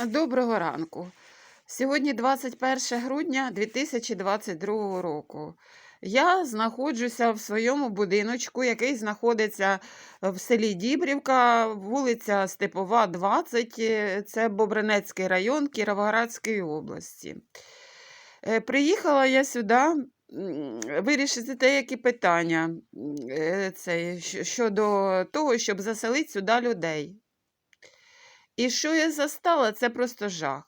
Доброго ранку. Сьогодні 21 грудня 2022 року. Я знаходжуся в своєму будиночку, який знаходиться в селі Дібрівка, вулиця Степова, 20. е, Це Бобринецький район Кіровоградської області. Е, Приїхала я сюди вирішити деякі питання е, це, щодо того, щоб заселити сюди людей. І що я застала, це просто жах.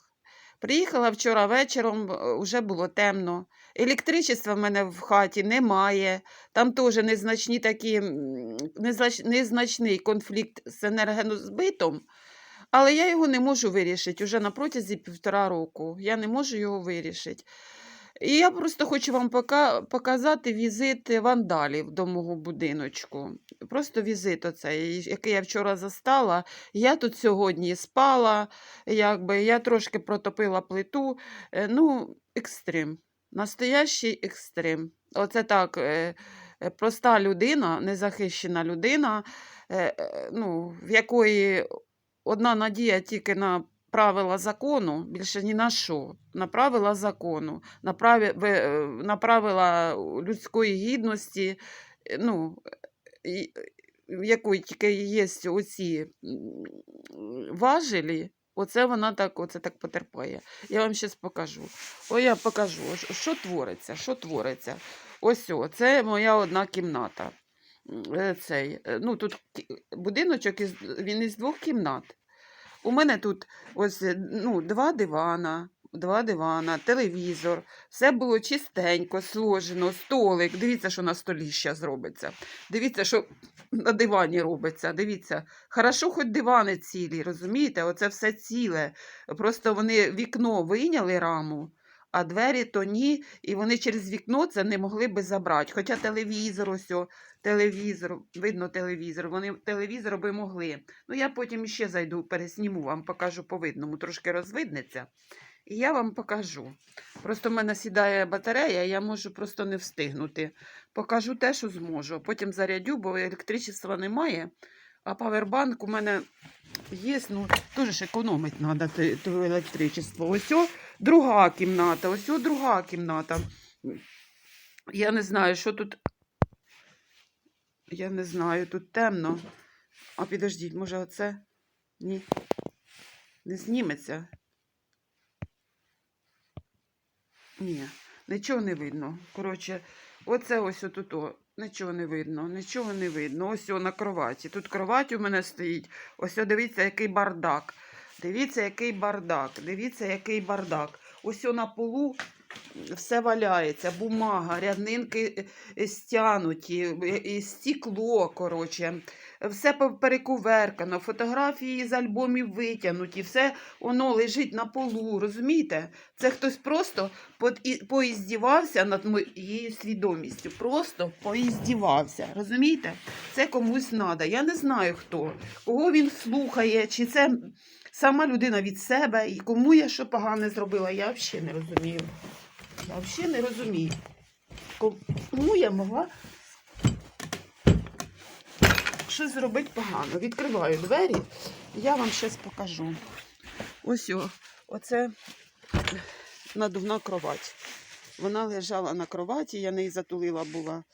Приїхала вчора вечором, вже було темно. Електричества в мене в хаті немає. Там теж незначні такі, незнач- незначний конфлікт з енергозбитом, але я його не можу вирішити уже на протязі півтора року. Я не можу його вирішити. І я просто хочу вам показати візит вандалів до мого будиночку. Просто візит оцей, який я вчора застала. Я тут сьогодні спала, якби я трошки протопила плиту. Е, Ну, екстрим. Настоящий екстрим. Оце так. е, е, Проста людина, незахищена людина, ну, в якої одна надія тільки на правила закону, більше ні на що. На правила закону, на, е, на правила людської гідності, е, ну, якої тільки є оці важелі, оце вона так, оце так потерпає. Я вам зараз покажу. О, я покажу, що- твориться, що твориться. Ось о, це моя одна кімната. Е, Цей, е, ну, тут будиночок із, він із двох кімнат. У мене тут ось е, ну, два дивана, два дивана, телевізор. Все було чистенько, сложено, столик. Дивіться, що на столі ще зробиться. Дивіться, що на дивані робиться. Дивіться, хорошо, хоч дивани цілі, розумієте? Оце все ціле. Просто вони вікно вийняли раму. А двері то ні, і вони через вікно це не могли би забрати. Хоча телевізор, ось, телевізор, видно телевізор, вони телевізор би могли. Ну, я потім ще зайду, пересніму вам, покажу по видному, трошки розвиднеться. І я вам покажу. Просто в мене сідає батарея, я можу просто не встигнути. Покажу те, що зможу. Потім зарядю, бо електричества немає. А павербанк у мене є, ну теж економити треба то електричество. Ось о, друга кімната, ось о, друга кімната. Я не знаю, що тут. Я не знаю, тут темно. А підождіть, може оце? Ні. Не зніметься. Ні, нічого не видно. Коротше, оце ось отут. Нічого не видно, нічого не видно. Ось о, на кроваті. Тут кровать у мене стоїть. Ось дивіться, який бардак. Дивіться, який бардак. Дивіться, який бардак. Ось о, на полу все валяється, бумага, ряднинки е, стянуті, е, і стікло, коротше. Все перекуверкано, фотографії з альбомів витягнуті, все воно лежить на полу, розумієте? Це хтось просто поіздівався над моєю свідомістю. Просто поіздівався. Розумієте? Це комусь треба. Я не знаю хто, кого він слухає, чи це сама людина від себе, і кому я що погане зробила, я взагалі не розумію. Я взагалі не розумію. Кому я могла щось зробити погано. Відкриваю двері, я вам щось покажу. Ось о, оце надувна кровать. Вона лежала на кроваті, я неї затулила була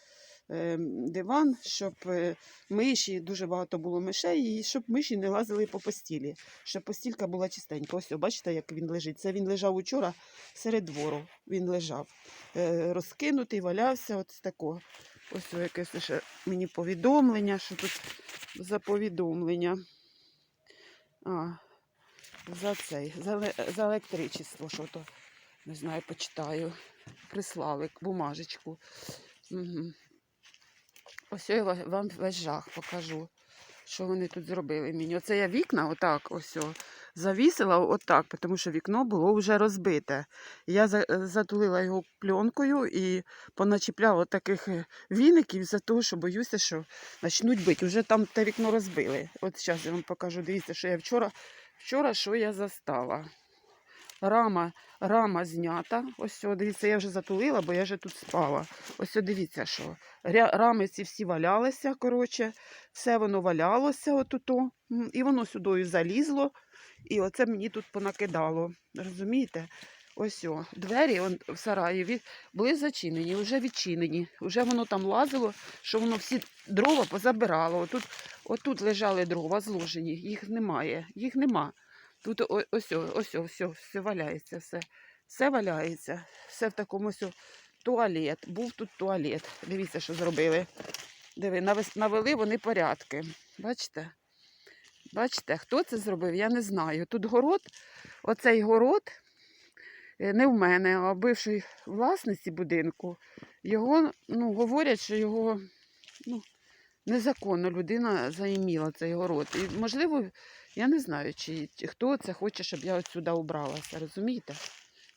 е, диван, щоб е, миші, дуже багато було мишей, і щоб миші не лазили по постілі, щоб постілька була чистенька. Ось, о, бачите, як він лежить. Це він лежав учора серед двору. Він лежав е, розкинутий, валявся, от такого. Ось якесь ще мені повідомлення, що тут за повідомлення. А, за цей, за, за електричество, що то, не знаю, почитаю. Прислали бумажечку. Угу. Ось я вам весь жах покажу, що вони тут зробили мені. Оце я вікна отак ось о, завісила отак, тому що вікно було вже розбите. Я затулила його пленкою і поначіпляла таких е, віників за того, що боюся, що почнуть бити. Уже там те вікно розбили. От зараз я вам покажу. Дивіться, що я вчора, вчора що я застала. Рама, рама знята. Ось, о, дивіться, я вже затулила, бо я вже тут спала. Ось, о, дивіться, що рами ці всі валялися, коротше, все воно валялося отуто, і воно сюди залізло І оце мені тут понакидало. Розумієте? Ось о, двері он, в сараї були зачинені, вже відчинені. Вже воно там лазило, що воно всі дрова позабирало. Отут, отут лежали дрова зложені, їх немає, їх нема. Тут ось, о- ось, о, все, валяється, все. Все валяється. Все в такому ось туалет. Був тут туалет. Дивіться, що зробили. Диви, навели вони порядки. Бачите? Бачите, хто це зробив, я не знаю. Тут город, оцей город е, не в мене, а бившої власниці будинку. Його, ну, говорять, що його ну, незаконно людина заіміла цей город. І, можливо, я не знаю, чи, чи хто це хоче, щоб я отсюди убралася, розумієте?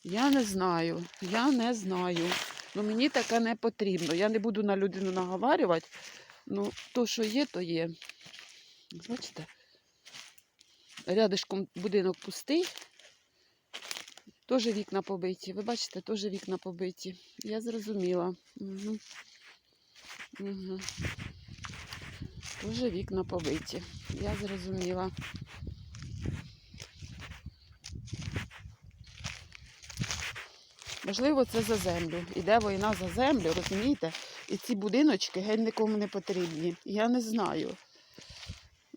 Я не знаю, я не знаю. Ну мені таке не потрібно. Я не буду на людину наговарювати. Ну, то, що є, то є. Бачите? Рядишком будинок пустий. Теж вікна побиті. Ви бачите, теж вікна побиті. Я зрозуміла. Угу. Угу. Теж вікна побиті. Я зрозуміла. Можливо, це за землю. Іде війна за землю, розумієте? І ці будиночки геть нікому не потрібні. Я не знаю.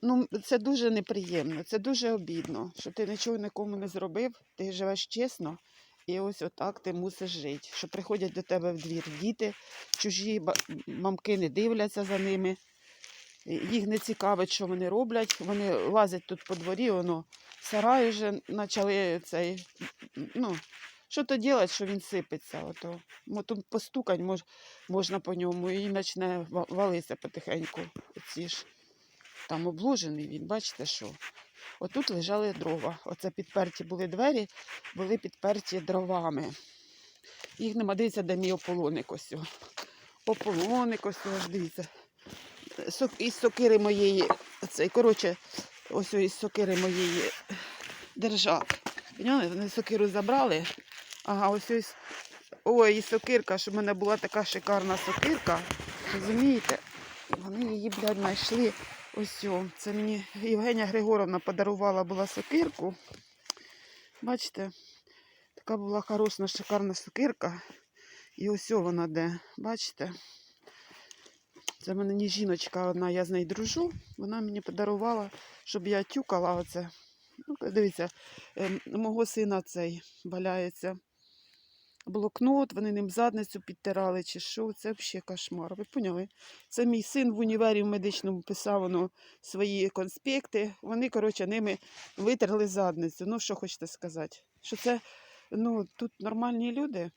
Ну, це дуже неприємно, це дуже обідно, що ти нічого нікому не зробив, ти живеш чесно, і ось отак ти мусиш жити. Що приходять до тебе в двір діти, чужі мамки не дивляться за ними. Їх не цікавить, що вони роблять. Вони лазять тут по дворі, воно сарай вже почали цей. Ну, що то робити, що він сипеться? Ото. Мо тут постукать мож, можна по ньому і почне валитися потихеньку. Ці ж. Там обложений він, бачите що? Отут лежали дрова. Оце підперті були двері, були підперті дровами. Їх нема, дивіться, де мій ополоник ось. Ополоник ось, дивіться. Сок, із сокири моєї, цей, коротше, ось із сокири моєї держак. Поняли? Вони сокиру забрали. Ага, ось ось. Ой, і сокирка, щоб в мене була така шикарна сокирка. Розумієте? Вони її, блядь, знайшли. Ось о, це мені Євгенія Григоровна подарувала була сокирку. Бачите, така була хороша, шикарна сокирка. І ось о вона де. Бачите? Це в мене не жіночка одна, я з нею дружу. Вона мені подарувала, щоб я тюкала оце. Ну, дивіться, ем, мого сина цей валяється блокнот, вони ним задницю підтирали чи що. Це взагалі кошмар. Ви поняли? Це мій син в універі в медичному писав воно свої конспекти. Вони, коротше, ними витерли задницю. Ну, що хочете сказати? Що це ну, тут нормальні люди?